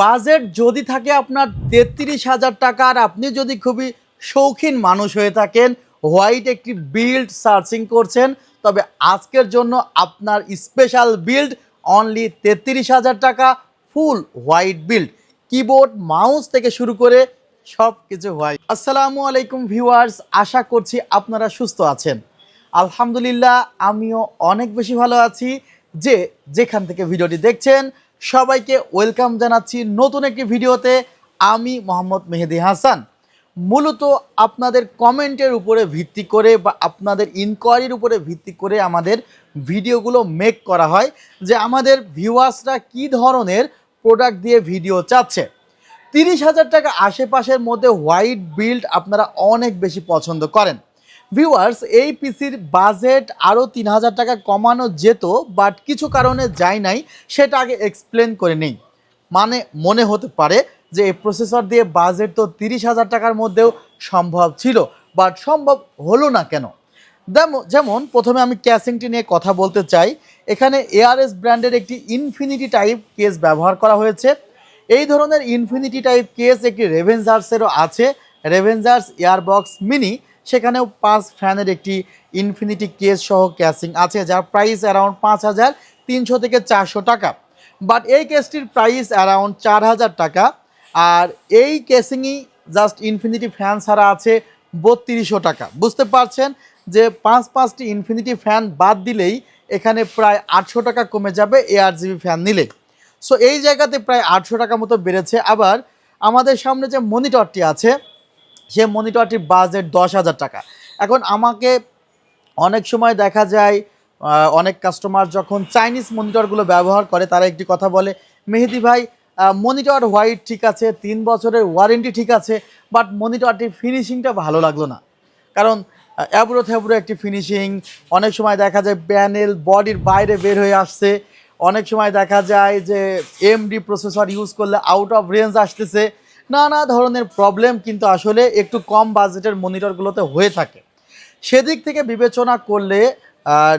Budget যদি থাকে আপনার তেত্রিশ হাজার টাকা আর আপনি যদি খুবই শৌখিন মানুষ হয়ে থাকেন, হোয়াইট একটি বিল্ড সার্চিং করছেন, তবে আজকের জন্য আপনার স্পেশাল বিল্ড অনলি তেত্রিশ হাজার টাকা, full white build. Keyboard, mouse থেকে শুরু করে সব কিছু হোয়াইট। আসসালামু আলাইকুম ভিউয়ার্স, আশা করছি আপনারা সুস্থ আছেন। আলহামদুলিল্লাহ, আমিও অনেক বেশি ভালো আছি যে যেখান থেকে ভিডিওটি দেখছেন সবাইকে ওয়েলকাম জানাচ্ছি নতুন একটি ভিডিওতে। আমি মোহাম্মদ মেহেদি হাসান। মূলত আপনাদের কমেন্টের উপরে ভিত্তি করে বা আপনাদের ইনকোয়ারির উপরে ভিত্তি করে আমাদের ভিডিওগুলো মেক করা হয় যে আমাদের ভিউয়ার্সরা কী ধরনের প্রোডাক্ট দিয়ে ভিডিও চাচ্ছে। তিরিশ হাজার টাকা আশেপাশের মধ্যে হোয়াইট বিল্ড আপনারা অনেক বেশি পছন্দ করেন। ভিউয়ার্স এই পিসির বাজেট আরও তিন হাজার টাকা কমানো যেত বাট কিছু কারণে যায় নাই, সেটা আগে এক্সপ্লেন করে নেই। মানে মনে হতে পারে যে এই প্রসেসর দিয়ে বাজেট তো তিরিশ হাজার টাকার মধ্যেও সম্ভব ছিল বাট সম্ভব হলো না কেন? যেমন- প্রথমে আমি ক্যাসিংটি নিয়ে কথা বলতে চাই, এখানে এআরএস ব্র্যান্ডের একটি ইনফিনিটি টাইপ কেস ব্যবহার করা হয়েছে। এই ধরনের ইনফিনিটি টাইপ কেস একটি রেভেনজার্সেরও আছে রেভেনজার্স এয়ারবক্স মিনি সেখানেও পাঁচ ফ্যানের একটি ইনফিনিটি কেস সহ ক্যাসিং আছে, যার প্রাইস অ্যারাউন্ড পাঁচ হাজার তিনশো থেকে চারশো টাকা। বাট এই কেসটির প্রাইস অ্যারাউন্ড চার হাজার টাকা, আর এই কেসিংই জাস্ট ইনফিনিটি ফ্যান ছাড়া আছে বত্রিশশো টাকা। বুঝতে পারছেন যে পাঁচ পাঁচটি ইনফিনিটি ফ্যান বাদ দিলেই এখানে প্রায় আটশো টাকা কমে যাবে A R G B fan নিলে। সো এই জায়গাতে প্রায় আটশো টাকা মতো বেড়েছে। আবার আমাদের সামনে যে মনিটরটি আছে সে মনিটরটির বাজেট দশ হাজার টাকা। এখন আমাকে অনেক সময় দেখা যায় অনেক কাস্টমার যখন চাইনিজ মনিটরগুলো ব্যবহার করে, তারা একটি কথা বলে, মেহেদি ভাই মনিটর হোয়াইট ঠিক আছে, তিন বছরের ওয়ারেন্টি ঠিক আছে বাট মনিটরটির ফিনিশিংটা ভালো লাগল না। কারণ অ্যাবরো থ্যাবরো একটি ফিনিশিং অনেক সময় দেখা যায় প্যানেল বডির বাইরে বের হয়ে আসছে, অনেক সময় দেখা যায় যে এমডি প্রসেসর ইউজ করলে আউট অফ রেঞ্জ আসতেছে নানা ধরনের প্রবলেম কিন্তু আসলে একটু কম বাজেটের মনিটরগুলোতে হয়ে থাকে। সেদিক থেকে বিবেচনা করলে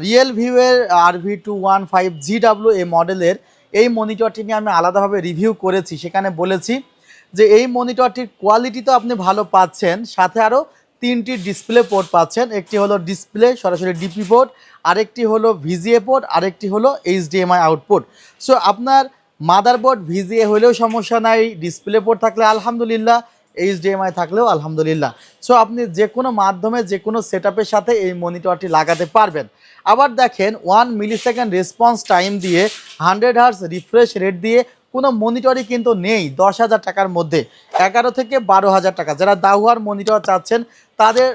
রিয়েল ভিউয়ের R V two one five G W এই মডেলের এই মনিটরটি নিয়ে আমি আলাদাভাবে রিভিউ করেছি। সেখানে বলেছি যে এই মনিটরটির কোয়ালিটি তো আপনি ভালো পাচ্ছেন, সাথে আরও তিনটি ডিসপ্লে পোর্ট পাচ্ছেন। একটি হলো ডিসপ্লে সরাসরি ডিপি পোর্ট আরেকটি হলো ভিজিএ পোর্ট আরেকটি হলো এইচডিএমআই আউটপুট সো আপনার মাদারবোর্ড, ভিজিএ হলেও সমস্যা নাই, ডিসপ্লে পোর্ট থাকলে আলহামদুলিল্লাহ, এইচডিএমআই থাকলেও আলহামদুলিল্লাহ। সো আপনি যে কোনো মাধ্যমে যে কোনো সেট সাথে এই মনিটরটি লাগাতে পারবেন। আবার দেখেন one milli second response time দিয়ে হান্ড্রেড হার্স রিফ্রেশ রেট দিয়ে কোনো মনিটরই কিন্তু নেই দশ হাজার টাকার মধ্যে। এগারো থেকে বারো হাজার টাকা। যারা দাহুয়ার মনিটর চাচ্ছেন, তাদের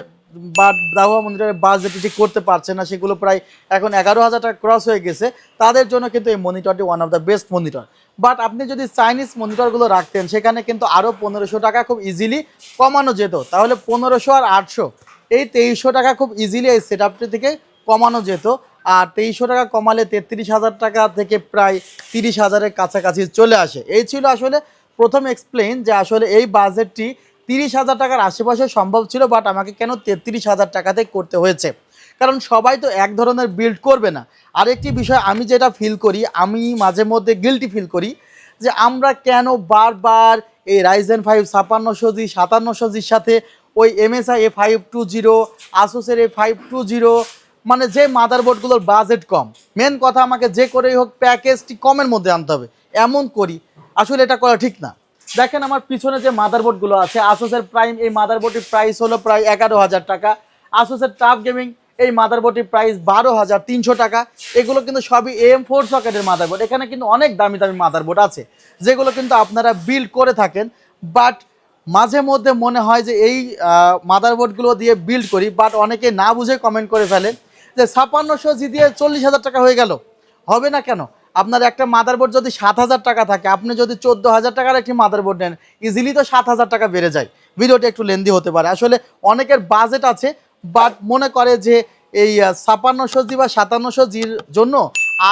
বা দাহুয়া মনিটরের বাজেট ঠিক করতে পারছে না, সেগুলো প্রায় এখন এগারো হাজার টাকা ক্রস হয়ে গেছে। তাদের জন্য কিন্তু এই মনিটরটি one of the best monitor but আপনি যদি চাইনিজ মনিটরগুলো রাখতেন, সেখানে কিন্তু আরও পনেরোশো টাকা খুব ইজিলি কমানো যেত। তাহলে পনেরোশো আর আটশো, এই তেইশশো টাকা খুব ইজিলি এই সেট থেকে কমানো যেত। আর তেইশশো টাকা কমালে তেত্রিশ হাজার টাকা থেকে প্রায় তিরিশ হাজারের কাছাকাছি চলে আসে। এই ছিল আসলে প্রথম এক্সপ্লেন যে আসলে এই বাজেটটি তিরিশ হাজার টাকার আশেপাশে সম্ভব ছিল বাট আমাকে কেন তেত্রিশ হাজার টাকাতে করতে হয়েছে? কারণ সবাই তো এক ধরনের বিল্ড করবে না। আরেকটি বিষয়, আমি যেটা ফিল করি, আমি মাঝে মধ্যে গিলটি ফিল করি, যে আমরা কেন বারবার এই রাইজেন ফাইভ ছাপান্নশো জি, সাতান্নশো জির সাথে ওই MSI A five two zero আসোসের A five two zero মানে যে মাদারবোর্ডগুলোর বাজেট কম। মেন কথা আমাকে যে করেই হোক প্যাকেজটি কমের মধ্যে আনতে হবে। এমন করি। আসলে এটা করা ঠিক না। দেখেন আমার পিছনে যে মাদারবোর্ডগুলো আছে আসোসের প্রাইম এই মাদারবোর্ডটির প্রাইস হলো প্রায় এগারো হাজার টাকা। আসোসের টাফ গেমিং এই মাদারবোর্ডটির প্রাইস বারো হাজার তিনশো টাকা। এগুলো কিন্তু সবই এম ফোর সকেটের মাদারবোর্ড এখানে কিন্তু অনেক দামি দামি মাদারবোর্ড আছে, যেগুলো কিন্তু আপনারা বিল্ড করে থাকেন। বাট মাঝে মধ্যে মনে হয় যে এই মাদারবোর্ডগুলো দিয়ে বিল্ড করি বাট অনেকে না বুঝে কমেন্ট করে ফেলেন যে ছাপান্নশো জি দিয়ে চল্লিশ হাজার টাকা হয়ে গেল। হবে না কেন? আপনার একটা মাদারবোর্ড যদি সাত হাজার টাকা থাকে, আপনি যদি চোদ্দ হাজার টাকার একটি মাদারবোর্ড নেন ইজিলি তো সাত হাজার টাকা বেড়ে যায়। ভিডিওটা একটু লেন্দি হতে পারে। আসলে অনেকের বাজেট আছে বাট মনে করে যে এই ছাপান্নশো জি বা সাতান্নশো জির জন্য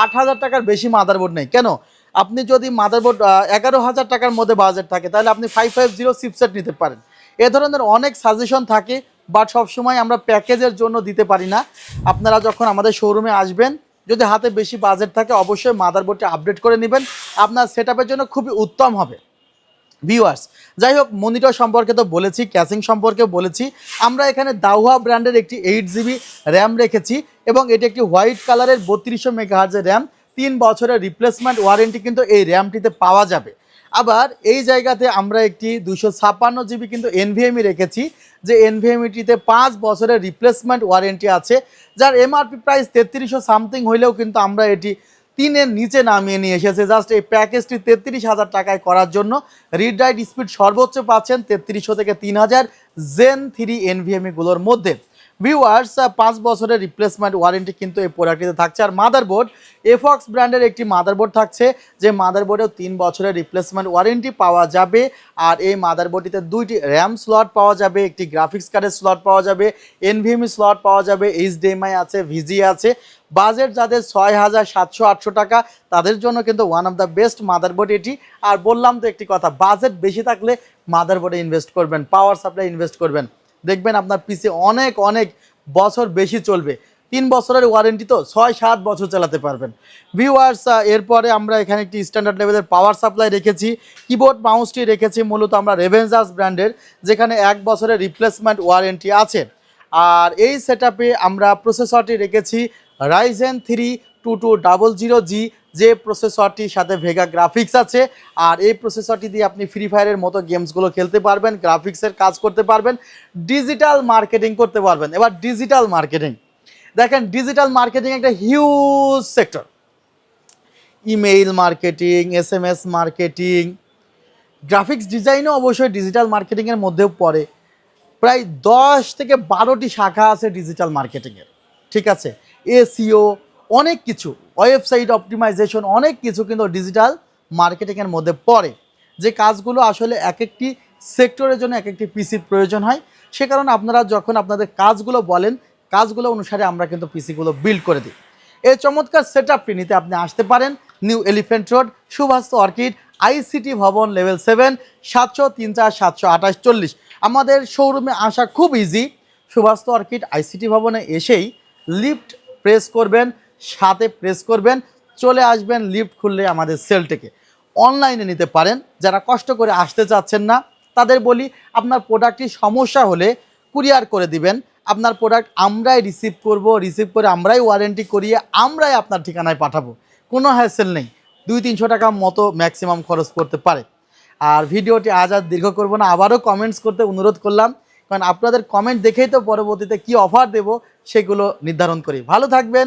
আট হাজার টাকার বেশি মাদারবোর্ড নেই। কেন? আপনি যদি মাদারবোর্ড এগারো হাজার টাকার মধ্যে বাজেট থাকে, তাহলে আপনি ফাইভ ফাইভ জিরো সিপসেট নিতে পারেন। এ ধরনের অনেক সাজেশন থাকে বাট সবসময় আমরা প্যাকেজের জন্য দিতে পারি না। আপনারা যখন আমাদের শোরুমে আসবেন যদি হাতে বেশি বাজেট থাকে, অবশ্যই মাদারবোর্ডটি আপডেট করে নেবেন। আপনার সেট জন্য খুবই উত্তম হবে। ভিউয়ার্স যাই হোক মনিটর সম্পর্কে তো বলেছি ক্যাশিং সম্পর্কে বলেছি। আমরা এখানে দাউহা ব্র্যান্ডের একটি এইট জিবি র্যাম রেখেছি এবং এটি একটি হোয়াইট কালারের বত্রিশশো মেগাহার্জের র্যাম তিন বছরের রিপ্লেসমেন্ট ওয়ারেন্টি কিন্তু এই র্যামটিতে পাওয়া যাবে। আবার এই জায়গাতে আমরা একটি দুশো ছাপ্পান্ন জিবি কিন্তু এনভিএমই রেখেছি, যে এনভিএমইটিতে পাঁচ বছরের রিপ্লেসমেন্ট ওয়ারেন্টি আছে, যার এমআরপি প্রাইস তেত্রিশশো সামথিং হইলেও কিন্তু আমরা এটি তিনের নিচে নামিয়ে নিয়ে এসেছে। জাস্ট এই প্যাকেজটি তেত্রিশ হাজার টাকায় করার জন্য রিড স্পিড সর্বোচ্চ পাচ্ছেন তেত্রিশশো থেকে তিন হাজার জেন থ্রি এনভিএমইগুলোর মধ্যে। ভিউয়ার্স পাঁচ বছরের রিপ্লেসমেন্ট ওয়ারেন্টি কিন্তু এই প্রোডাক্টটিতে থাকছে। আর মাদারবোর্ড এফক্স ব্র্যান্ডের একটি মাদারবোর্ড থাকছে, যে মাদারবোর্ডেও তিন বছরের রিপ্লেসমেন্ট ওয়ারেন্টি পাওয়া যাবে। আর এই মাদারবোর্ডটিতে দুইটি র্যাম স্লট পাওয়া যাবে, একটি গ্রাফিক্স কার্ডের স্লট পাওয়া যাবে এনভিএমই স্লট পাওয়া যাবে এইচডিএমআই আছে ভিজি আছে। বাজেট যাদের ছয় হাজার সাতশো আটশো টাকা, তাদের জন্য কিন্তু one of the best motherboard এটি। আর বললাম তো একটি কথা বাজেট বেশি থাকলে মাদারবোর্ডে ইনভেস্ট করবেন পাওয়ার সাপ্লাই ইনভেস্ট করবেন। দেখবেন আপনার পিসি অনেক অনেক বছর বেশি চলবে। তিন বছরের ওয়ারেন্টি তো ছয়, সাত বছর চালাতে পারবেন। ভিউয়ার্স এরপরে আমরা এখানে একটি স্ট্যান্ডার্ড লেভেলের পাওয়ার সাপ্লাই রেখেছি। কিবোর্ড মাউসটি রেখেছি, মূলত আমরা রেভেঞ্জার্স ব্র্যান্ডের যেখানে এক বছরের রিপ্লেসমেন্ট ওয়ারেন্টি আছে। আর এই সেট আমরা প্রসেসরটি রেখেছি Ryzen three two two double zero G যে প্রসেসরটির সাথে ভেগা গ্রাফিক্স আছে, আর এই প্রসেসরটি দিয়ে আপনি ফ্রি ফায়ারের মতো গেমসগুলো খেলতে পারবেন গ্রাফিক্সের কাজ করতে পারবেন ডিজিটাল মার্কেটিং করতে পারবেন। এবার ডিজিটাল মার্কেটিং দেখেন ডিজিটাল মার্কেটিং একটা huge sector email marketing S M S marketing graphics ডিজাইনও অবশ্যই ডিজিটাল মার্কেটিংয়ের মধ্যেও পড়ে। প্রায় দশ থেকে বারোটি শাখা আছে ডিজিটাল মার্কেটিংয়ের ঠিক আছে? এসিও অনেক কিছু ওয়েবসাইট অপটিমাইজেশন অনেক কিছু কিন্তু ডিজিটাল মার্কেটিংয়ের মধ্যে পড়ে। যে কাজগুলো আসলে এক একটি সেক্টরের জন্য এক একটি পিসির প্রয়োজন হয়, সে কারণে আপনারা যখন আপনাদের কাজগুলো বলেন, কাজগুলো অনুসারে আমরা কিন্তু পিসিগুলো বিল্ড করে দিই। এই চমৎকার সেট আপটি নিতে আপনি আসতে পারেন New Elephant Road Subhash orchid ICT Bhaban level seven সাতশো তিন চার, সাতশো আঠাশ, চল্লিশ। আমাদের শোরুমে আসা খুব ইজি সুভাষ অর্কিড আইসিটি ভবনে এসেই লিফট প্রেস করবেন। সাথে প্রেস করবেন, চলে আসবেন লিফট খুললে আমাদের সেল থেকে অনলাইনে নিতে পারেন, যারা কষ্ট করে আসতে চাচ্ছেন না, তাদের বলি, আপনার প্রোডাক্টটি সমস্যা হলে কুরিয়ার করে দিবেন। আপনার প্রোডাক্ট আমরাই রিসিভ করব রিসিভ করে আমরাই ওয়ারেন্টি করিয়ে আমরাই আপনার ঠিকানায় পাঠাবো। কোনো হ্যাসেল নেই, দুই তিনশো টাকা মতো ম্যাক্সিমাম খরচ করতে পারে। আর ভিডিওটি আজ আর দীর্ঘ করব না, আবারও কমেন্টস করতে অনুরোধ করলাম, কারণ আপনাদের কমেন্ট দেখেই তো পরবর্তীতে কি অফার দেব, সেগুলো নির্ধারণ করি। ভালো থাকবেন